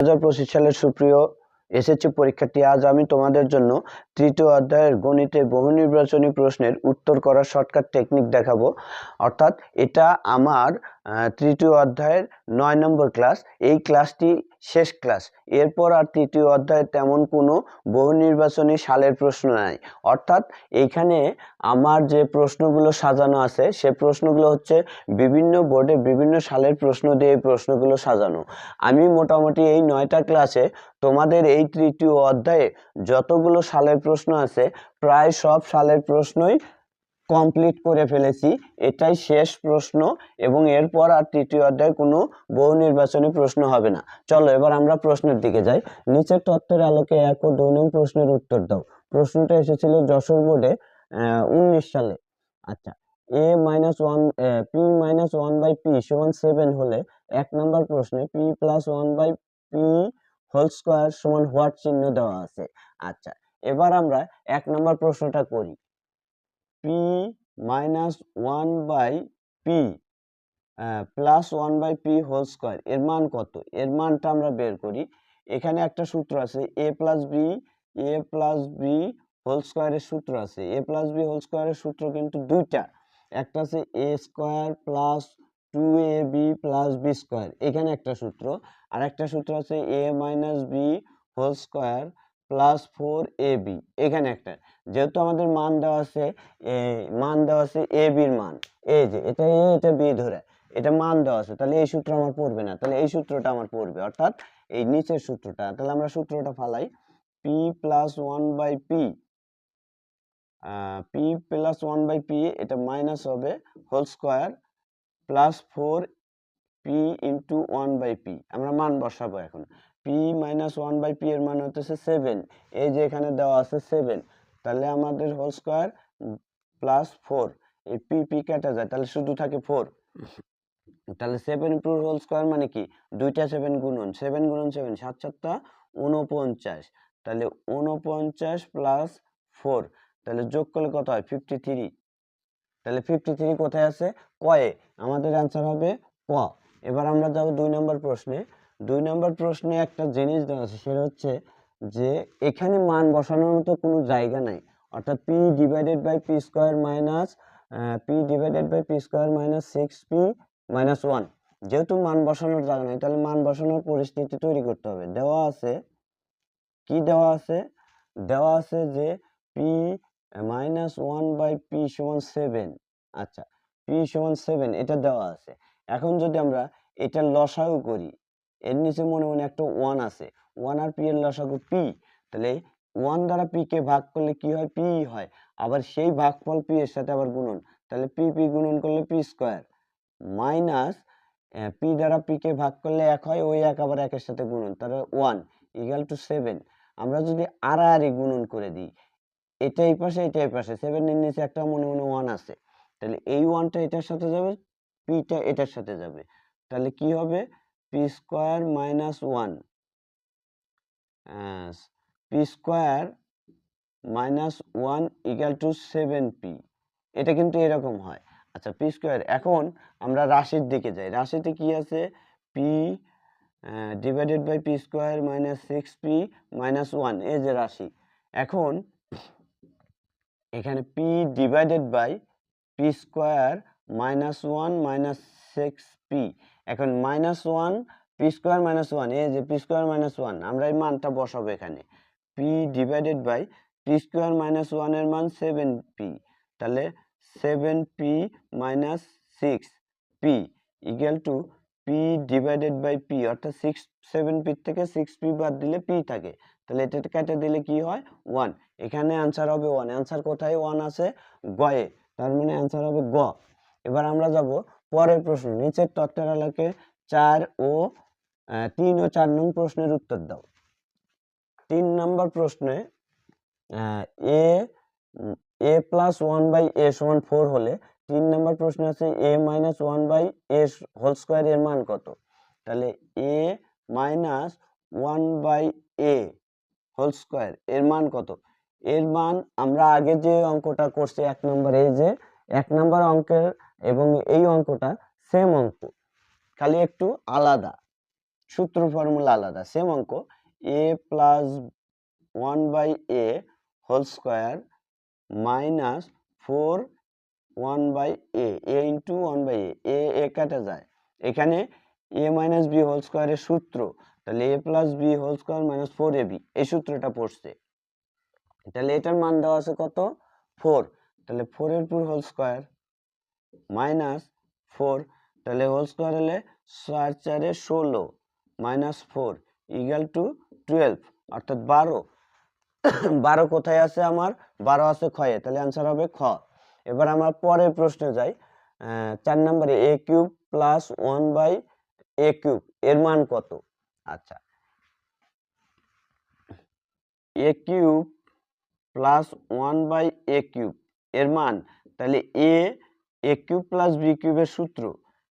হাজার পঁচিশ সালের সুপ্রিয় এসএসসি পরীক্ষাটি আজ আমি তোমাদের জন্য তৃতীয় অধ্যায়ের গণিতে বহু নির্বাচনী প্রশ্নের উত্তর করার শর্টকাট টেকনিক দেখাবো। অর্থাৎ এটা আমার তৃতীয় অধ্যায়ের নয় নম্বর ক্লাস। এই ক্লাসটি শেষ ক্লাস। এরপর আর তৃতীয় অধ্যায়ে তেমন কোনো বহু নির্বাচনী সালের প্রশ্ন নাই। অর্থাৎ এইখানে আমার যে প্রশ্নগুলো সাজানো আছে, সে প্রশ্নগুলো হচ্ছে বিভিন্ন বোর্ডে বিভিন্ন সালের প্রশ্ন দিয়ে এই প্রশ্নগুলো সাজানো। আমি মোটামুটি এই নয়টা ক্লাসে তোমাদের এই তৃতীয় অধ্যায়ে যতগুলো সালের প্রশ্ন আছে, প্রায় সব সালের প্রশ্নই কমপ্লিট করে ফেলেছি, এটাই শেষ প্রশ্ন এবং এরপর আর তৃতীয় অধ্যায়ে কোনো বহু নির্বাচনী প্রশ্ন হবে না। চলো এবার আমরা প্রশ্নের দিকে যাই। নিচের তত্ত্বের আলোকে এক ও দুই প্রশ্নের উত্তর দাও। প্রশ্নটা এসেছিল যশোর বোর্ডে উনিশ সালে। আচ্ছা এ minus one P minus one by P সমান সেভেন হলে এক নম্বর প্রশ্নে P plus one by P whole square সমান হোয়াট চিহ্ন দেওয়া আছে। আচ্ছা এবার আমরা এক নম্বর প্রশ্নটা করি। P minus one by P plus one by P whole square এর মান কত? এর মানটা আমরা বের করি। এখানে একটা সূত্র আছে A plus B A plus B whole স্কোয়ারের সূত্র আছে। এ প্লাস বি হোল স্কোয়ারের সূত্র কিন্তু দুইটা। একটা আছে A square plus two A B plus B square এখানে একটা সূত্র। আর একটা সূত্র আছে A minus B whole square plus four A এখানে একটা। যেহেতু আমাদের মান দেওয়া আছে এ, মান দেওয়া আছে এ বির মান। এই যে এটা এ এটা বি ধরে। এটা মান দেওয়া আছে তাহলে এই সূত্র আমার পড়বে না। তাহলে এই সূত্রটা আমার পড়বে। অর্থাৎ এই নিচের সূত্রটা তাহলে আমরা সূত্রটা ফালাই। P plus one by P P plus one by P এটা মাইনাস হবে whole square plus four P into one by P আমরা মান বসাবো এখন। P minus one by P এর মান হতেছে সেভেন এই যে এখানে দেওয়া আছে সেভেন তাহলে আমাদের হোল স্কোয়ার প্লাস ফোর এই পি পি কেটে যায়, তাহলে শুধু থাকে ফোর তাহলে সেভেন টু হোল স্কোয়ার মানে কি? দুইটা সেভেন গুণন। সেভেন গুণন সেভেন সাত সাতটা উনপঞ্চাশ তাহলে উনপঞ্চাশ প্লাস ফোর তাহলে যোগ করলে কত হয়? ফিফটি থ্রি তাহলে ফিফটি থ্রি কোথায় আছে? কয়ে। আমাদের অ্যান্সার হবে ক। এবার আমরা যাব দুই নম্বর প্রশ্নে। দুই নম্বর প্রশ্নে একটা জিনিস দেওয়া আছে, সেটা হচ্ছে যে এখানে মান বসানোর মতো কোনো জায়গা নাই। অর্থাৎ P divided by P square minus P divided by P square minus six P minus one যেহেতু মান বসানোর জায়গা নাই, তাহলে মান বসানোর পরিস্থিতি তৈরি করতে হবে। দেওয়া আছে, কি দেওয়া আছে? দেওয়া আছে যে P minus one by P সমান সেভেন আচ্ছা পি সমান সেভেন এটা দেওয়া আছে। এখন যদি আমরা এটা লসাগু করি এর নিচে মনে মনে একটা ওয়ান আছে। ওয়ান আর পি এর লসাগু পি তাহলে ওয়ান দ্বারা পি কে ভাগ করলে কি হয়? পি হয়। আবার সেই ভাগফল পি এর সাথে আবার গুণন, তাহলে পি পি গুণন করলে পি স্কোয়ার মাইনাস পি দ্বারা পি কে ভাগ করলে এক হয়, ওই এক আবার একের সাথে গুণন, তাহলে ওয়ান ইকাল টু সেভেন আমরা যদি আড়াআড়ি গুণন করে দিই, এটা এই পাশে, এটা এই পাশে সেভেনের নিচে একটা মনে মনে ওয়ান আছে। তাহলে এই ওয়ানটা এটার সাথে যাবে পিটা এটার সাথে যাবে। তাহলে কি হবে? P square minus one p square minus one equal to seven p এটা কিন্তু এরকম হয়। আচ্ছা পি স্কোয়ার এখন আমরা রাশির দিকে যাই। রাশিতে কি আছে? P divided by p square minus six p minus one এই যে রাশি। এখন এখানে p divided by p square minus one minus six p এখন minus one p square minus one এই যে পি স্কোয়ার মাইনাস ওয়ান আমরা এই মানটা বসাবো এখানে। P divided by p square minus ওয়ানের মান সেভেন পি তাহলে seven p minus six p equal to p divided by p অর্থাৎ সিক্স সেভেন পি থেকে সিক্স পি বাদ দিলে পি থাকে। তাহলে এটা কেটে দিলে কি হয়? ওয়ান এখানে অ্যান্সার হবে ওয়ান অ্যান্সার কোথায়? ওয়ান আছে গয়ে। তার মানে অ্যান্সার হবে গ। এবার আমরা যাব পরের প্রশ্ন, নিচের তত্ত্বের আলোকে চার ও তিন ও চার নং প্রশ্নের উত্তর দাও। তিন নম্বর প্রশ্নে a a plus one by a সমান ফোর হলে, তিন নম্বর প্রশ্ন আছে a minus one by a whole square এর মান কত? তাহলে a minus one by a whole square এর মান কত? এর মান আমরা আগে যে অঙ্কটা করছি এক নম্বর যে এক নম্বর অঙ্কের এবং এই অঙ্কটা সেম অঙ্ক, খালি একটু আলাদা। সূত্র ফর্মুলা আলাদা সেম অঙ্ক a plus one by a whole square minus four one by a a into one by a a কাটা যায়। এখানে এ মাইনাস বি হোল স্কোয়ারের সূত্র, তাহলে a plus b whole square minus four a b এই সূত্রটা পড়ছে। তাহলে এটার মান দেওয়া আছে কত? ফোর তাহলে ফোরের পুর হোল স্কোয়ার মাইনাস ফোর, তাহলে হোল স্কোয়ার হলে চার চারে ষোলো, minus four equal to twelve অর্থাৎ বারো। বারো কোথায় আছে আমার? বারো আছে ক্ষয়ে তাহলে অ্যান্সার হবে খ। এবার আমার পরের প্রশ্নে যাই। চার নম্বরে a cube plus one by a cube এর মান কত? আচ্ছা। A cube plus one by a cube এর মান, তাহলে a a cube plus b কিউবের সূত্র।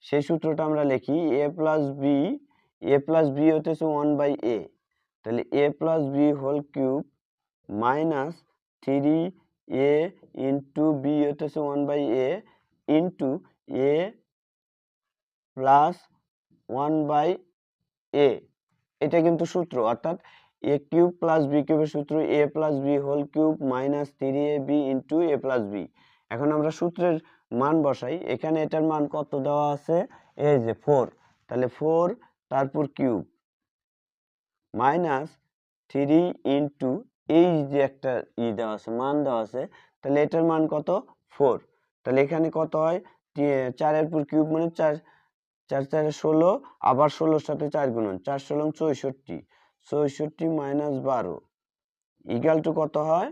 সেই সূত্রটা আমরা লিখি a plus b a plus b হতেছে ওয়ান বাই এ তাহলে a plus b whole cube minus three a into b হতেছে one by a into a plus one by a এটা কিন্তু সূত্র, অর্থাৎ এ কিউব প্লাস বি কিউবের সূত্র a plus b whole cube minus three a b into a plus b এখন আমরা সূত্রের মান বসাই। এখানে এটার মান কত দেওয়া আছে? এই যে ফোর তাহলে ফোর তারপর কিউব মাইনাস থ্রি ইন্টু এই যে একটা ই দেওয়া আছে, মান দেওয়া আছে, তাহলে এটার মান কত? ফোর তাহলে এখানে কত হয়? চারের পর কিউব মানে চার চার, চারে ষোলো, আবার ষোলোর সাথে চার গুণন। চার ষোলো চৌষট্টি। চৌষট্টি মাইনাস বারো। ইকাল টু কত হয়?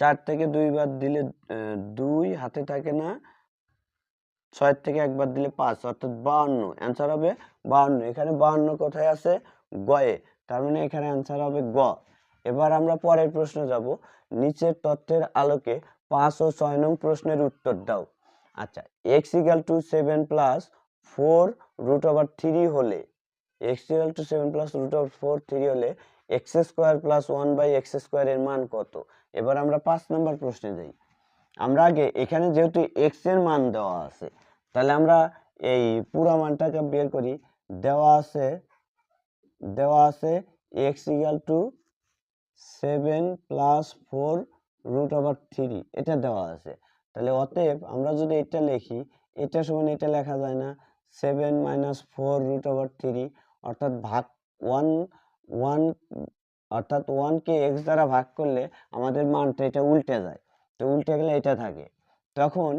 চার থেকে দুই বার দিলে দুই, হাতে থাকে না। ছয় থেকে একবার দিলে পাঁচ, অর্থাৎ বাহান্ন অ্যান্সার হবে বাহান্ন এখানে বাহান্ন কোথায় আছে? গয়ে। তার মানে এখানে অ্যান্সার হবে গ। এবার আমরা পরের প্রশ্ন যাব। নিচের তথ্যের আলোকে পাঁচ ও ছয় নং প্রশ্নের উত্তর দাও। আচ্ছা x equal to seven plus four root over three হলে x equal to seven plus root over four three হলে x square plus one by x স্কোয়ারের মান কত? এবার আমরা পাঁচ নম্বর প্রশ্নে যাই। আমরা আগে এখানে যেহেতু এক্সের মান দেওয়া আছে, তাহলে আমরা এই পুরা মানটাকে বের করি। দেওয়া আছে দেওয়া আছে x equal to seven plus four root over three এটা দেওয়া আছে। তাহলে অতএব আমরা যদি এটা লিখি, এটা সমান এটা লেখা যায় না। Seven minus four root over three অর্থাৎ ভাগ ওয়ান ওয়ান অর্থাৎ ওয়ানকে এক্স দ্বারা ভাগ করলে আমাদের মানটা এটা উল্টে যায়। তো উল্টে গেলে এটা থাকে। তখন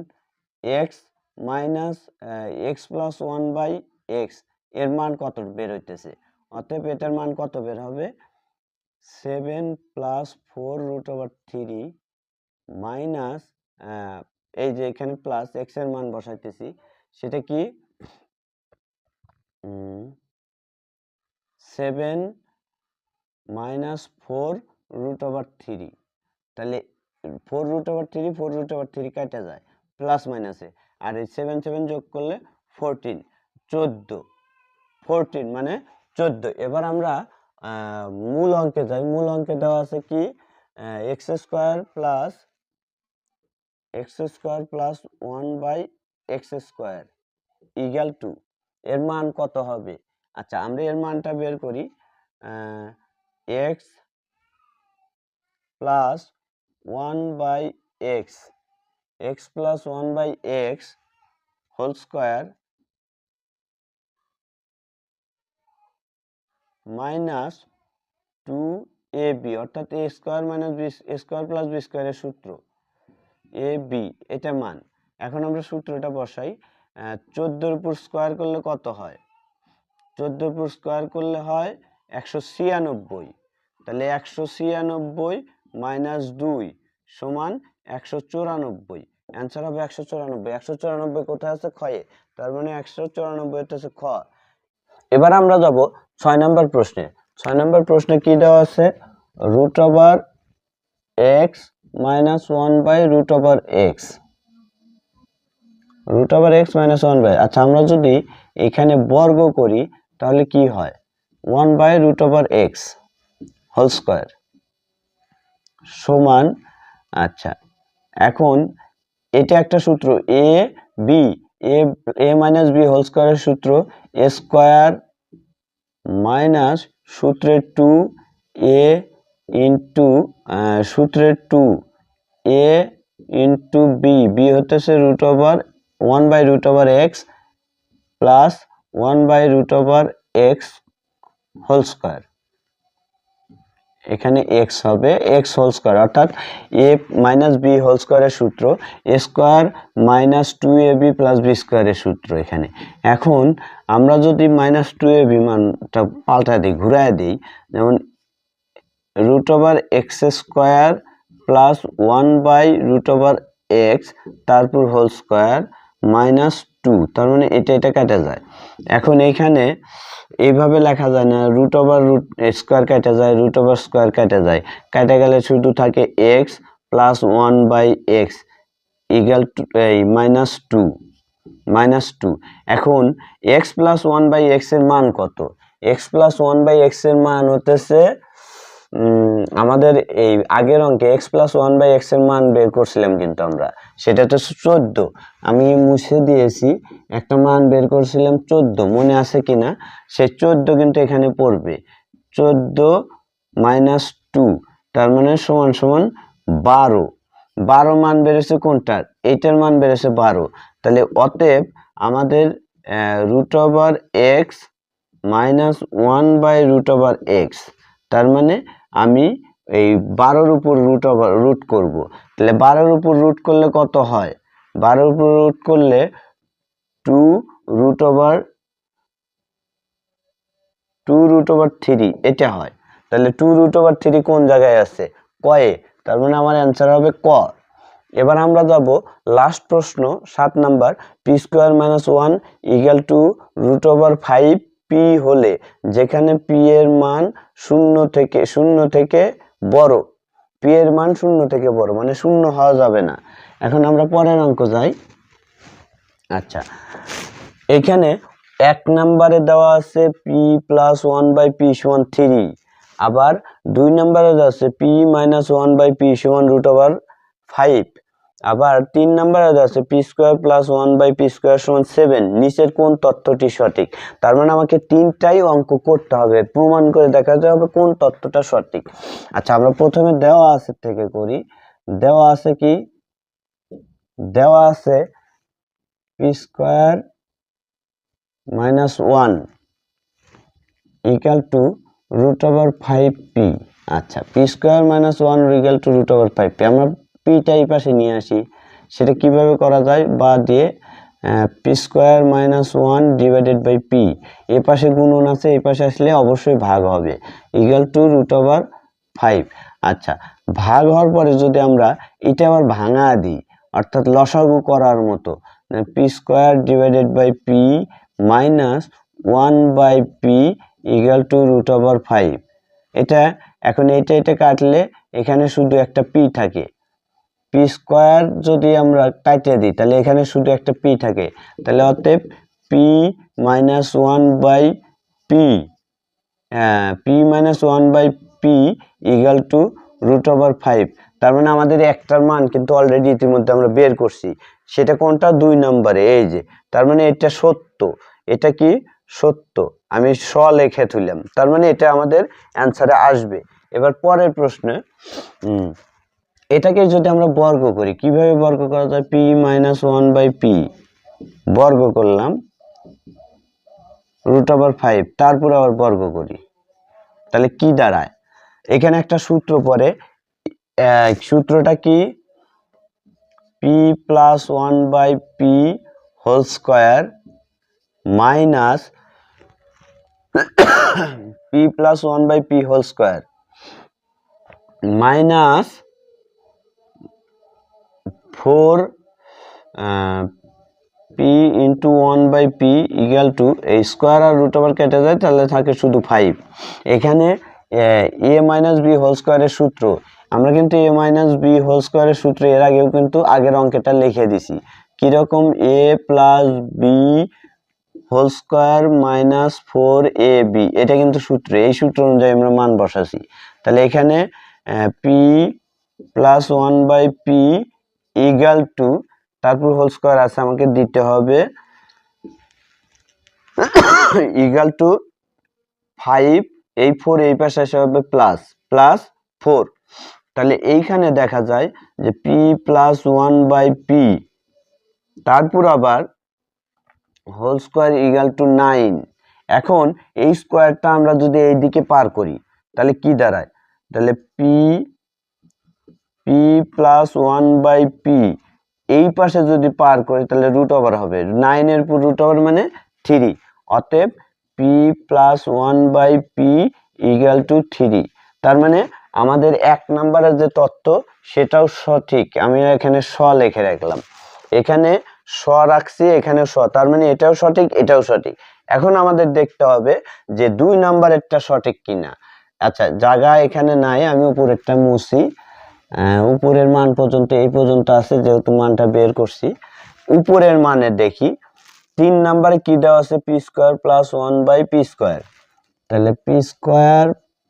x minus x plus one by এক্সের মান কত বের হইতেছে? অতএব এটার মান কত বের হবে? Seven plus four root over three minus এই যে এখানে প্লাস এক্সের মান বসাইতেছি, সেটা কি? Seven minus four root over three তাহলে four root over three four root over three কাটা যায়। প্লাস মাইনাসে আর এই সেভেন সেভেন যোগ করলে ফোরটিন চোদ্দ। ফোরটিন মানে চোদ্দ। এবার আমরা মূল অঙ্কে যাই। মূল অঙ্কে দেওয়া আছে কি? X square plus x square plus one by x square equal to এর মান কত হবে? আচ্ছা আমরা এর মানটা বের করি। X plus one by x x plus one by x whole square minus two a b অর্থাৎ a square minus b square plus b স্কোয়ারের সূত্র এ বি এটা মান। এখন আমরা সূত্রটা বসাই চোদ্দোর উপর স্কোয়ার করলে কত হয়? চোদ্দোর উপর স্কোয়ার করলে হয় একশো ছিয়ানব্বই। তাহলে একশো ছিয়ানব্বই মাইনাস দুই সমান একশো চুরানব্বই। অ্যান্সার হবে একশো চুরানব্বই। একশো চুরানব্বই কোথায় আছে? ক্ষয়ে। তার মানে একশো চুরানব্বই হচ্ছে খ। এবার আমরা যাব ছয় নম্বর প্রশ্নে। ছয় নম্বর প্রশ্নে কি দেওয়া আছে? Root over x minus one by root over x. Root over x minus one by. আচ্ছা আমরা যদি এখানে বর্গ করি, তাহলে কি হয়? One by root over x whole square সমান আচ্ছা এখন এটা একটা সূত্র, a, b, a a minus b whole স্কোয়ারের সূত্র, এ স্কোয়ার মাইনাস সূত্রের টু, এ ইন্টু সূত্রের two, a into b b হতেছে root over, one by root over x plus one by root over x whole square. এখানে x হবে x whole square, অর্থাৎ এ minus B whole স্কোয়ারের সূত্র a square minus two a b plus b স্কোয়ারের সূত্র এখানে। এখন আমরা যদি মাইনাস টু এ বি মানটা পাল্টা দিই, ঘুরায় দিই, যেমন root over x square plus one by root over x তারপর হোল স্কোয়ার মাইনাস টু তার মানে এটা এটা কেটে যায়। এখন এইখানে এইভাবে লেখা যায় না রুট ওভার রুট স্কোয়ার কেটে যায় রুট ওভার স্কোয়ার কেটে যায়। কেটে গেলে শুধু থাকে x plus one by x equal to এই মাইনাস টু মাইনাস টু এখন এক্স প্লাস ওয়ান বাই এক্সের মান কত? এক্স প্লাস ওয়ান বাই এক্সের মান হতেছে আমাদের এই আগের অঙ্কে এক্স প্লাস ওয়ান বাই এক্সের মান বের করছিলাম কিন্তু আমরা। সেটা তো চোদ্দ। আমি মুছে দিয়েছি, একটা মান বের করছিলাম চোদ্দ। মনে আছে কিনা? সে চোদ্দ কিন্তু এখানে পড়বে। চোদ্দ মাইনাস টু তার মানে সমান সমান বারো। বারো মান বেড়েছে কোনটার এইটার মান বেড়েছে বারো। তাহলে অতএব আমাদের root over x minus one by root over x তার মানে আমি এই বারোর উপর রুট রুট করব। তাহলে বারোর উপর রুট করলে কত হয়? বারোর উপর রুট করলে two root over two root over three এটা হয়। তাহলে টু রুট ওভার থ্রি কোন জায়গায় আছে? কয়ে। তার মানে আমার অ্যান্সার হবে ক। এবার আমরা যাব লাস্ট প্রশ্ন, সাত number p square minus one equal to root over five p হলে যেখানে পি এর মান শূন্য থেকে শূন্য থেকে বড়। পি এর মান শূন্য থেকে বড় মানে শূন্য হওয়া যাবে না। এখন আমরা পরের অঙ্ক যাই। আচ্ছা এখানে এক নম্বরে দেওয়া আছে p plus one by p সমান থ্রি আবার দুই নম্বরে দেওয়া আছে p minus one by p সমান রুট ওভার ফাইভ আবার তিন নম্বরে আছে, p square plus one by p square সমান সেভেন নিচের কোন তথ্যটি সঠিক? তার মানে আমাকে তিনটাই অঙ্ক করতে হবে, প্রমাণ করে দেখাতে হবে কোন তথ্যটা সঠিক। আচ্ছা আমরা প্রথমে দেওয়া আছে থেকে করি, দেওয়া আছে কি? দেওয়া আছে p square minus one equal to root over five p. আচ্ছা p square minus one equal to root over five p, আমরা পিটা এই পাশে নিয়ে আসি। সেটা কীভাবে করা যায়? বা দিয়ে p square minus one divided by p. এ পাশে গুণন আছে এই পাশে আসলে অবশ্যই ভাগ হবে। Equal to root over five. আচ্ছা ভাগ হওয়ার পরে যদি আমরা এটা আবার ভাঙা দিই, অর্থাৎ লসাগু করার মতো p square divided by p minus one by p equal to root over five. এটা, এখন এটা এটা কাটলে এখানে শুধু একটা পি থাকে। পি স্কোয়ার যদি আমরা কাটে দিই, তাহলে এখানে শুধু একটা পি থাকে। তাহলে অতএব p minus one by p p minus one by p equal to root over five তার মানে আমাদের একটার মান কিন্তু অলরেডি ইতিমধ্যে আমরা বের করছি। সেটা কোনটা? দুই নম্বরে, এই যে। তার মানে এটা সত্য। এটা কি? সত্য। আমি স লেখে তুললাম। তার মানে এটা আমাদের অ্যান্সারে আসবে। এবার পরের প্রশ্নে এটাকে যদি আমরা বর্গ করি, কীভাবে বর্গ করা যায়? P minus one by p বর্গ করলাম রুট ওভার ফাইভ তারপর আবার বর্গ করি। তাহলে কি দাঁড়ায়? এখানে একটা সূত্র পড়ে সূত্রটা কি? P plus one by p whole square minus p plus one by p whole square minus four p into one by p equal to, এই স্কোয়ার আর রুট ওভার কেটে যায়, তাহলে থাকে শুধু ফাইভ। এখানে এ মাইনাস বি হোল স্কোয়ারের সূত্র, আমরা কিন্তু এ মাইনাস বি হোল স্কোয়ারের সূত্র এর আগেও কিন্তু আগের অঙ্কেটা লিখে দিছি। কীরকম a plus b whole square minus four a b, এটা কিন্তু সূত্র, এই সূত্র অনুযায়ী আমরা মান বসাছি। তাহলে এখানে p plus one by p equal to তারপর হোল স্কোয়ার আছে, আমাকে দিতে হবে ইগাল টু ফাইভ এই ফোর এই পাশে আসে হবে প্লাস প্লাস ফোর তাহলে এইখানে দেখা যায় যে p plus one by p তারপর আবার whole square equal to nine এখন এই স্কোয়ারটা আমরা যদি এই দিকে পার করি, তাহলে কি দাঁড়ায়? তাহলে p p plus one by p এই পাশে যদি পার করি, তাহলে রুট ওভার হবে। নাইনের পর রুট ওভার মানে থ্রি অতএব p plus one by p equal to three তার মানে আমাদের এক নম্বরের যে তত্ত্ব, সেটাও সঠিক। আমি এখানে স লিখে রাখলাম। এখানে স রাখছি, এখানে স তার মানে এটাও সঠিক এটাও সঠিক। এখন আমাদের দেখতে হবে যে দুই নাম্বারেরটা সঠিক কিনা। আচ্ছা জায়গা এখানে নাই, আমি উপরেরটা মুছি। উপরের মান পর্যন্ত, এই পর্যন্ত আছে, যেহেতু মানটা বের করছি। উপরের মানে দেখি, তিন নাম্বারে কি দেওয়া আছে? P square plus one by p square. তাহলে p square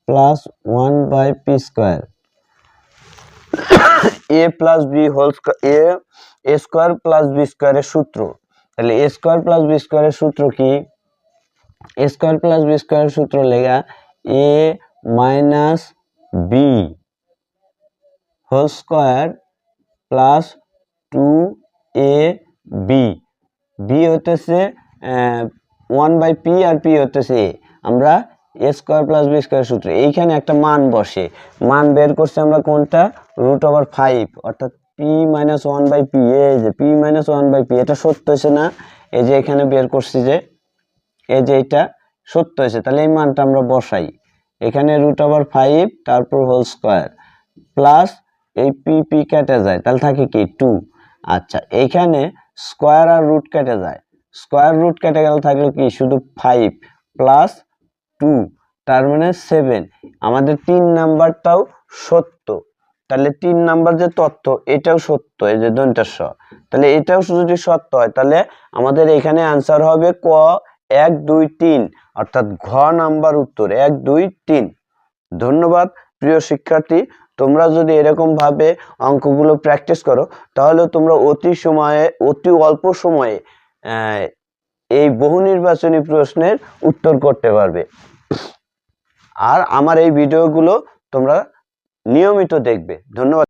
plus one by p square. A plus b whole a square plus b স্কোয়ারের সূত্র। তাহলে এ স্কোয়ার প্লাস বি স্কোয়ারের সূত্র কি? এ স্কোয়ার প্লাস বি স্কোয়ারের সূত্র লেগা a minus b. Whole square plus two a b b হতেছে ওয়ান বাই পি আর পি হতেছে এ আমরা a square plus b square সূত্র এইখানে একটা মান বসে। মান বের করছি আমরা কোনটা? রুট ওভার ফাইভ অর্থাৎ p minus one by p এই যে p minus one by p এটা সত্য হয়েছে না? এই যে এখানে বের করছি যে, এই যে এটা সত্য হয়েছে, তাহলে এই মানটা আমরা বসাই। এখানে রুট ওভার ফাইভ তারপর হোল স্কোয়ার প্লাস এই পি পি কেটে যায়, তাহলে থাকে কি? টু আচ্ছা এইখানে স্কোয়ার আর রুট কেটে যায়। স্কোয়ার রুট কেটে গেলে থাকল কি? শুধু ফাইভ প্লাস টু তার মানে সেভেন আমাদের তিন নাম্বারটাও সত্য। তাহলে তিন নাম্বার যে তথ্য এটাও সত্য, এই যে দন্তের স তাহলে এটাও যদি সত্য হয়, তাহলে আমাদের এখানে আনসার হবে ক, এক, দুই, তিন, অর্থাৎ ঘ নাম্বার উত্তর, এক, দুই, তিন। ধন্যবাদ, প্রিয় শিক্ষার্থী। তোমরা যদি এরকম ভাবে অঙ্কগুলো প্র্যাকটিস করো, তাহলে তোমরা অতি সময়ে, অতি অল্প সময়ে এই বহু নির্বাচনী প্রশ্নের উত্তর করতে পারবে। আর আমার এই ভিডিওগুলো তোমরা নিয়মিত দেখবে। ধন্যবাদ।